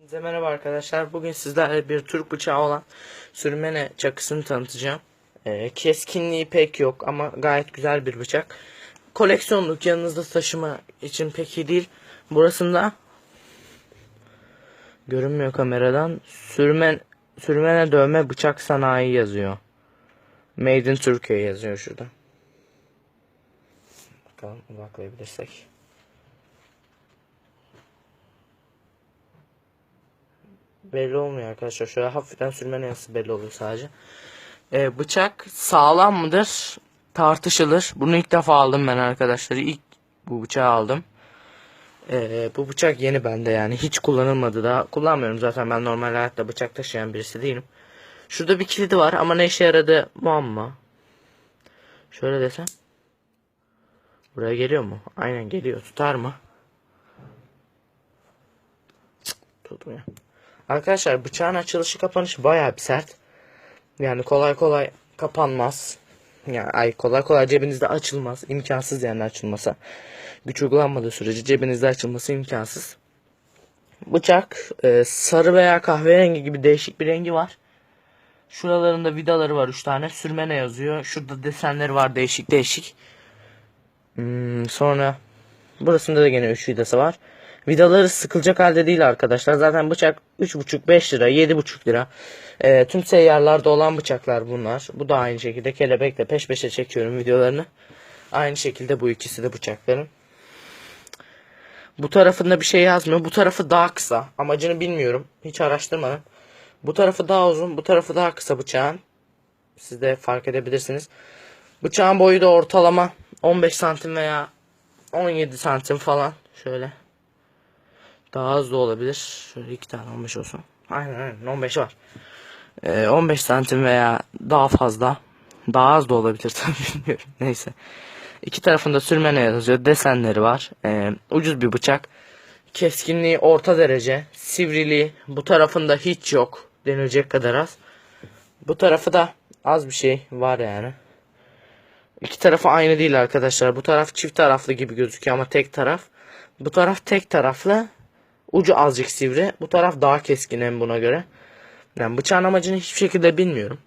Merhaba arkadaşlar. Bugün sizlerle bir Türk bıçağı olan sürmene çakısını tanıtacağım. Ee, keskinliği pek yok ama gayet güzel bir bıçak. Koleksiyonluk yanınızda taşıma için pek iyi değil. Burasında görünmüyor kameradan. Sürmen sürmene dövme bıçak sanayi yazıyor. Made in Türkiye yazıyor şurada. Bakalım odaklayabilirsek. Belli olmuyor arkadaşlar. Şöyle hafiften sürme neyası belli oluyor sadece. Ee, bıçak sağlam mıdır? Tartışılır. Bunu ilk defa aldım ben arkadaşlar. İlk bu bıçağı aldım. Ee, bu bıçak yeni bende yani. Hiç kullanılmadı daha. Kullanmıyorum zaten ben normal hayatta bıçak taşıyan birisi değilim. Şurada bir kilidi var ama ne işe yaradı muamma. Şöyle desem. Buraya geliyor mu? Aynen geliyor. Tutar mı? Cık, Tutmuyor. Arkadaşlar bıçağın açılışı kapanışı bayağı bir sert. Yani kolay kolay kapanmaz. Yani ay kolay kolay cebinizde açılmaz. İmkansız yani açılmasa. Güç uygulanmadığı sürece cebinizde açılması imkansız. Bıçak e, sarı veya kahverengi gibi değişik bir rengi var. Şuralarında vidaları var 3 tane. Sürmene yazıyor. Şurada desenleri var değişik değişik. Hmm, sonra burasında da gene 3 vidası var. Vidaları sıkılacak halde değil arkadaşlar. Zaten bıçak 3,5-5 lira, 7,5 lira. Ee, tüm seyyarlarda olan bıçaklar bunlar. Bu da aynı şekilde kelebekle peş peşe çekiyorum videolarını. Aynı şekilde bu ikisi de bıçakların. Bu tarafında bir şey yazmıyor. Bu tarafı daha kısa. Amacını bilmiyorum. Hiç araştırmadım. Bu tarafı daha uzun. Bu tarafı daha kısa bıçağın. Siz de fark edebilirsiniz. Bıçağın boyu da ortalama 15 santim veya 17 santim falan. Şöyle. Daha az da olabilir. Şöyle iki tane 15 olsun. Aynen aynen 15 var. Ee, 15 santim veya daha fazla. Daha az da olabilir tabii bilmiyorum. Neyse. İki tarafında sürmene yazıyor. Desenleri var. Ee, ucuz bir bıçak. Keskinliği orta derece. Sivriliği bu tarafında hiç yok. Denilecek kadar az. Bu tarafı da az bir şey var yani. İki tarafı aynı değil arkadaşlar. Bu taraf çift taraflı gibi gözüküyor ama tek taraf. Bu taraf tek taraflı. Ucu azıcık sivri. Bu taraf daha keskin hem buna göre. Yani bıçağın amacını hiçbir şekilde bilmiyorum.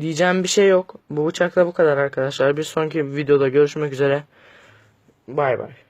Diyeceğim bir şey yok. Bu bıçakla bu kadar arkadaşlar. Bir sonraki videoda görüşmek üzere. Bay bay.